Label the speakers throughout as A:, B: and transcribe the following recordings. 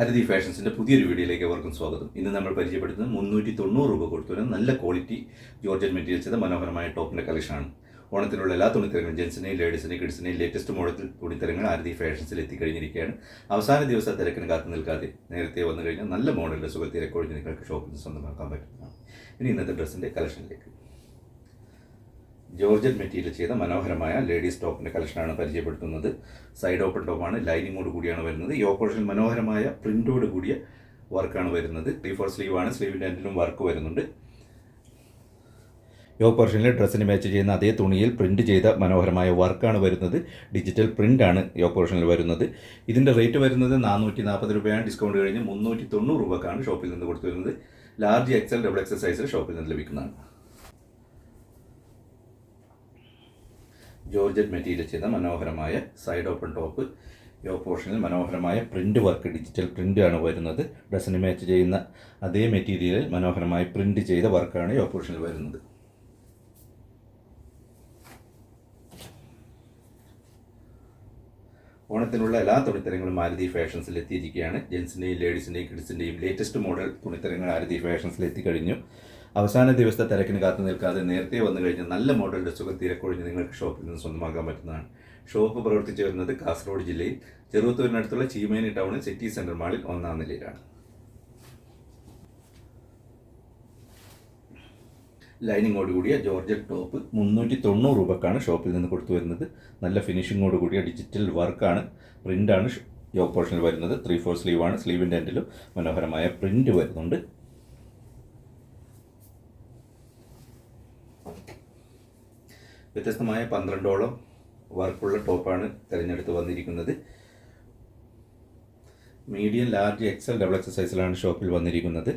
A: അരതി ഫാഷൻസിന്റെ പുതിയൊരു വീഡിയോയിലേക്ക് അവർക്കും സ്വാഗതം. ഇന്ന് നമ്മൾ പരിചയപ്പെടുത്തുന്നത് മുന്നൂറ്റി തൊണ്ണൂറ് രൂപ കൊടുത്തു. വരുന്ന നല്ല ക്വാളിറ്റി ജോർജൻ ചെയ്ത മനോഹരമായ ടോപ്പിന്റെ കളക്ഷനാണ് ഓണത്തിനുള്ള എല്ലാ തുണിത്തരങ്ങളും ജെൻസിനെയും ലേഡീസിനെയും കിഡ്സിനെയും ലേറ്റസ്റ്റ് മോഡൽ തുണിത്തരങ്ങൾ ആരതി ഫാഷൻസിൽ എത്തിക്കഴിഞ്ഞിരിക്കുകയാണ്. അവസാന ദിവസം തിരക്കിന് കാത്തു നിൽക്കാതെ നേരത്തെ വന്നു കഴിഞ്ഞാൽ നല്ല മോഡലിന്റെ സുഖത്തിരക്കൊഴിഞ്ഞ് നിങ്ങൾക്ക് ഷോപ്പിൽ സ്വന്തമാക്കാൻ പറ്റുന്നതാണ്. ഇനി ഇന്നത്തെ ഡ്രസ്സിന്റെ കളക്ഷനിലേക്ക് ജോർജറ്റ് മെറ്റീരിയൽ ചെയ്ത മനോഹരമായ ലേഡീസ് ടോപ്പിന്റെ കളക്ഷനാണ് പരിചയപ്പെടുത്തുന്നത്. സൈഡ് ഓപ്പൺ ടോപ്പാണ് ലൈനിങ്ങോട് കൂടിയാണ് വരുന്നത്. ഈ ഓപ്പറേഷൻ മനോഹരമായ പ്രിന്റോട് കൂടിയ വർക്കാണ് വരുന്നത്. ത്രീ ഫോർ സ്ലീവ് ആണ് സ്ലീവിന്റെ എൻഡിലും വർക്ക് വരുന്നുണ്ട്. യോ പോർഷനിൽ ഡ്രസ്സിന് മാച്ച് ചെയ്യുന്ന അതേ തുണിയിൽ പ്രിന്റ് ചെയ്ത മനോഹരമായ വർക്കാണ് വരുന്നത്. ഡിജിറ്റൽ പ്രിന്റ് ആണ് യോ പോർഷനിൽ വരുന്നത്. ഇതിന്റെ റേറ്റ് വരുന്നത് നാനൂറ്റി നാൽപ്പത് രൂപയാണ്. ഡിസ്കൗണ്ട് കഴിഞ്ഞ് മുന്നൂറ്റി തൊണ്ണൂറ് രൂപക്കാണ് ഷോപ്പിൽ നിന്ന് കൊടുത്തു വരുന്നത്. ലാർജ് എക്സൽ ഡബിൾ എക്സൽ സൈസിൽ ഷോപ്പിൽ നിന്ന് ലഭിക്കുന്നതാണ്. ജോർജറ്റ് മെറ്റീരിയൽ ചെയ്ത മനോഹരമായ സൈഡ് ഓപ്പൺ ടോപ്പ് യോ പോർഷനിൽ മനോഹരമായ പ്രിന്റ് വർക്ക് ഡിജിറ്റൽ പ്രിന്റ് ആണ് വരുന്നത്. ഡ്രസ്സിന് മാച്ച് ചെയ്യുന്ന അതേ മെറ്റീരിയലിൽ മനോഹരമായി പ്രിന്റ് ചെയ്ത വർക്കാണ് യോ പോർഷനിൽ വരുന്നത്. ഓണത്തിനുള്ള എല്ലാ തുണിത്തരങ്ങളും മാരുതി ഫാഷൻസിൽ എത്തിയിരിക്കുകയാണ്. ജെൻസിന്റെയും ലേഡീസിന്റെയും കിഡ്സിന്റെയും ലേറ്റസ്റ്റ് മോഡൽ തുണിത്തരങ്ങൾ മാരുതി ഫാഷൻസിൽ എത്തിക്കഴിഞ്ഞു. അവസാന ദിവസത്തെ തിരക്കിന് കാത്തു നിൽക്കാതെ നേരത്തെ വന്നു കഴിഞ്ഞാൽ നല്ല മോഡൽ ഡ്രസ്സുകൾ തിരക്കൊഴിഞ്ഞ് നിങ്ങൾക്ക് ഷോപ്പിൽ നിന്ന് സ്വന്തമാക്കാൻ പറ്റുന്നതാണ്. ഷോപ്പ് പ്രവർത്തിച്ചു വരുന്നത് കാസർഗോഡ് ജില്ലയിൽ. ചെറുത്തൂരിനടുത്തുള്ള ചീമേനി ടൗണിൽ സിറ്റി സെന്റർ മാളിൽ ഒന്നാം നിലയിലാണ്. ലൈനിങ്ങോട് കൂടിയ ജോർജറ്റ് ടോപ്പ് മുന്നൂറ്റി തൊണ്ണൂറ് രൂപക്കാണ് ഷോപ്പിൽ നിന്ന് കൊടുത്തു വരുന്നത്. നല്ല ഫിനിഷിങ്ങോട് കൂടിയ ഡിജിറ്റൽ വർക്കാണ്. പ്രിന്റാണ് യോഗ പോർഷനിൽ വരുന്നത്. Three four സ്ലീവാണ്. സ്ലീവിന്റെ എൻഡിലും മനോഹരമായ പ്രിന്റ് വരുന്നുണ്ട്. വ്യത്യസ്തമായ പന്ത്രണ്ടോളം വർക്കുള്ള ടോപ്പാണ് തിരഞ്ഞെടുത്ത് വന്നിരിക്കുന്നത്. Medium large XL double XL സൈസിലാണ് ഷോപ്പിൽ വന്നിരിക്കുന്നത്.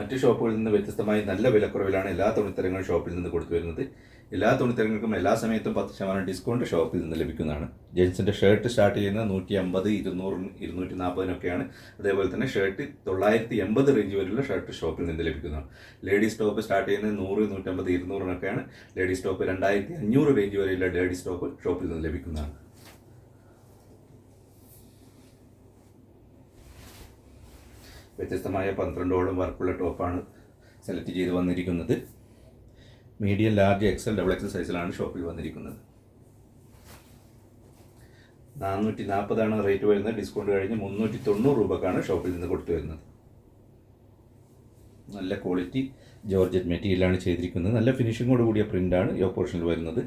A: മറ്റ് ഷോപ്പുകളിൽ നിന്ന് വ്യത്യസ്തമായി നല്ല വിലക്കുറവിലാണ് എല്ലാ തുണിത്തരങ്ങളും ഷോപ്പിൽ നിന്ന് കൊടുത്തു വരുന്നത് എല്ലാ തുണിത്തരങ്ങൾക്കും എല്ലാ സമയത്തും പത്ത് ശതമാനം ഡിസ്കൗണ്ട് ഷോപ്പിൽ നിന്ന് ലഭിക്കുന്നതാണ്. ജെൻസിന്റെ ഷർട്ട് സ്റ്റാർട്ട് ചെയ്യുന്നത് നൂറ്റി അമ്പത് ഇരുന്നൂറ് ഇരുന്നൂറ്റി നാൽപ്പതിനൊക്കെയാണ് അതേപോലെ തന്നെ ഷർട്ട് തൊള്ളായിരത്തി എൺപത് റേഞ്ച് വരെയുള്ള ഷർട്ട് ഷോപ്പിൽ നിന്ന് ലഭിക്കുന്നതാണ്. ലേഡീസ് ടോപ്പ് സ്റ്റാർട്ട് ചെയ്യുന്നത് നൂറ് നൂറ്റമ്പത് ഇരുന്നൂറിനൊക്കെയാണ്. ലേഡീസ് ടോപ്പ് രണ്ടായിരത്തി അഞ്ഞൂറ് റേഞ്ച് വരെയുള്ള ലേഡീസ് ടോപ്പ് ഷോപ്പിൽ നിന്ന് ലഭിക്കുന്നതാണ്. വ്യത്യസ്തമായ പന്ത്രണ്ടോളം വർക്കുള്ള ടോപ്പാണ് സെലക്ട് ചെയ്ത് വന്നിരിക്കുന്നത്. Medium large XL double XL സൈസിലാണ് ഷോപ്പിൽ വന്നിരിക്കുന്നത്. നാനൂറ്റി നാൽപ്പതാണ് റേറ്റ് വരുന്നത്. ഡിസ്കൗണ്ട് കഴിഞ്ഞ് മുന്നൂറ്റി തൊണ്ണൂറ് രൂപക്കാണ് ഷോപ്പിൽ നിന്ന് കൊടുത്തു വരുന്നത്. നല്ല ക്വാളിറ്റി ജോർജറ്റ് മെറ്റീരിയലാണ് ചെയ്തിരിക്കുന്നത്. നല്ല ഫിനിഷിങ്ങോട് കൂടിയ പ്രിന്റാണ് യോ പോർഷനിൽ വരുന്നത്.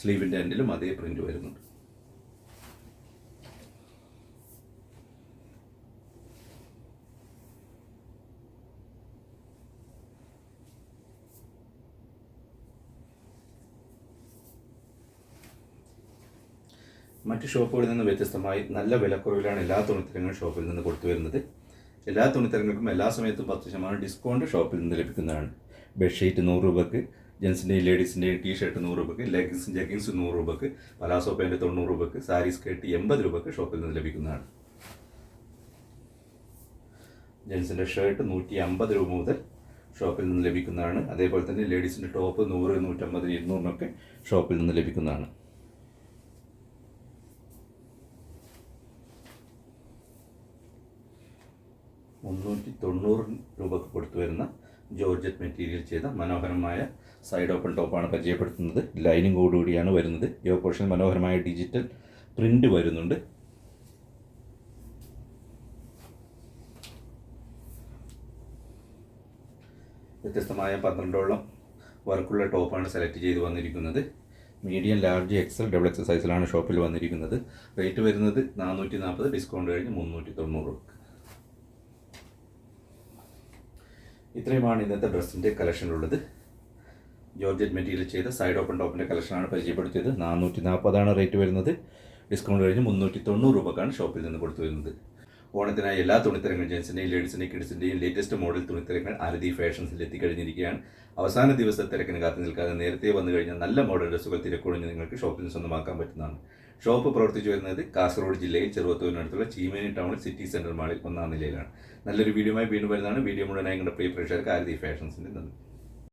A: സ്ലീവിന്റെ എൻഡിലും അതേ പ്രിന്റ് വരുന്നുണ്ട്. മറ്റ് ഷോപ്പുകളിൽ നിന്ന് വ്യത്യസ്തമായി നല്ല വിലക്കുറവിലാണ് എല്ലാ തുണിത്തരങ്ങളും ഷോപ്പിൽ നിന്ന് കൊടുത്തു വരുന്നത് എല്ലാ തുണിത്തരങ്ങൾക്കും എല്ലാ സമയത്തും പത്ത് ശതമാനം ഡിസ്കൗണ്ട് ഷോപ്പിൽ നിന്ന് ലഭിക്കുന്നതാണ്. ബെഡ്ഷീറ്റ് നൂറ് രൂപക്ക് ജെൻസിന്റെയും ലേഡീസിന്റെയും ടീ ഷർട്ട് നൂറ് രൂപയ്ക്ക് ലെഗിൻസും ജഗിൻസ് നൂറ് രൂപയ്ക്ക് പലാസോ പാന്റ് തൊണ്ണൂറ് രൂപക്ക് സാരി സ്കേർട്ട് എൺപത് രൂപക്ക് ഷോപ്പിൽ നിന്ന് ലഭിക്കുന്നതാണ്. ജെൻസിന്റെ ഷർട്ട് നൂറ്റി അമ്പത് രൂപ മുതൽ ഷോപ്പിൽ നിന്ന് ലഭിക്കുന്നതാണ്. അതേപോലെ തന്നെ ലേഡീസിന്റെ ടോപ്പ് നൂറ് നൂറ്റമ്പത് ഇരുന്നൂറിനൊക്കെ ഷോപ്പിൽ നിന്ന് ലഭിക്കുന്നതാണ്. മുന്നൂറ്റി തൊണ്ണൂറ് രൂപക്ക് കൊടുത്തു വരുന്ന ജോർജറ്റ് മെറ്റീരിയൽ ചെയ്ത മനോഹരമായ സൈഡ് ഓപ്പൺ ടോപ്പാണ് പരിചയപ്പെടുത്തുന്നത്. ലൈനിങ് കൂടിയാണ് വരുന്നത്. യോ പോർഷൻ മനോഹരമായ ഡിജിറ്റൽ പ്രിന്റ് വരുന്നുണ്ട്. വ്യത്യസ്തമായ പന്ത്രണ്ടോളം വർക്കുള്ള ടോപ്പാണ് സെലക്ട് ചെയ്ത് വന്നിരിക്കുന്നത്. Medium large XL double XL സൈസിലാണ് ഷോപ്പിൽ വന്നിരിക്കുന്നത്. റേറ്റ് വരുന്നത് നാനൂറ്റി നാൽപ്പത് ഡിസ്കൗണ്ട് കഴിഞ്ഞ് മുന്നൂറ്റി തൊണ്ണൂറ് രൂപ ഇത്രയുമാണ് ഇന്നത്തെ ഡ്രസ്സിന്റെ കളക്ഷനുള്ളത് ജോർജറ്റ് മെറ്റീരിയൽ ചെയ്ത സൈഡ് ഓപ്പൺ ടോപ്പിന്റെ കളക്ഷനാണ് പരിചയപ്പെടുത്തിയത്. നാനൂറ്റി നാൽപ്പതാണ് റേറ്റ് വരുന്നത്. ഡിസ്കൗണ്ട് കഴിഞ്ഞ് മുന്നൂറ്റി തൊണ്ണൂറ് രൂപക്കാണ് ഷോപ്പിൽ നിന്ന് കൊടുത്തു വരുന്നത്. ഓണത്തിനായി എല്ലാ തുണിത്തരങ്ങളും ജെൻസിന്റെയും ലേഡീസിന്റെയും കിഡ്സിന്റെയും ലേറ്റസ്റ്റ് മോഡൽ തുണിത്തരങ്ങൾ ആരതി ഫാഷൻസിൽ എത്തിക്കഴിഞ്ഞിരിക്കുകയാണ്. അവസാന ദിവസത്തെ തിരക്കിന് കാത്തു നിൽക്കാതെ നേരത്തെ വന്നു കഴിഞ്ഞാൽ നല്ല മോഡൽ ഡ്രസ്സുകൾ തിരക്കൊഴിഞ്ഞ് നിങ്ങൾക്ക് ഷോപ്പിൽ നിന്ന് സ്വന്തമാക്കാൻ പറ്റുന്നതാണ്. ഷോപ്പ് പ്രവർത്തിച്ചു വരുന്നത് കാസർഗോഡ് ജില്ലയിൽ ചെറുവത്തൂരിനടുത്തുള്ള ചീമേനി ടൗൺ സിറ്റി സെന്റർ മാളിൽ ഒന്നാം നിലയിലാണ്. നല്ലൊരു വീഡിയോയുമായി വീണ്ടും വരുന്നതാണ്. വീഡിയോ മുഴുവനായി നിങ്ങളുടെ പ്രിയ പ്രേക്ഷകർക്ക് ആരതി ഫാഷൻസിന്റെ നന്ദി.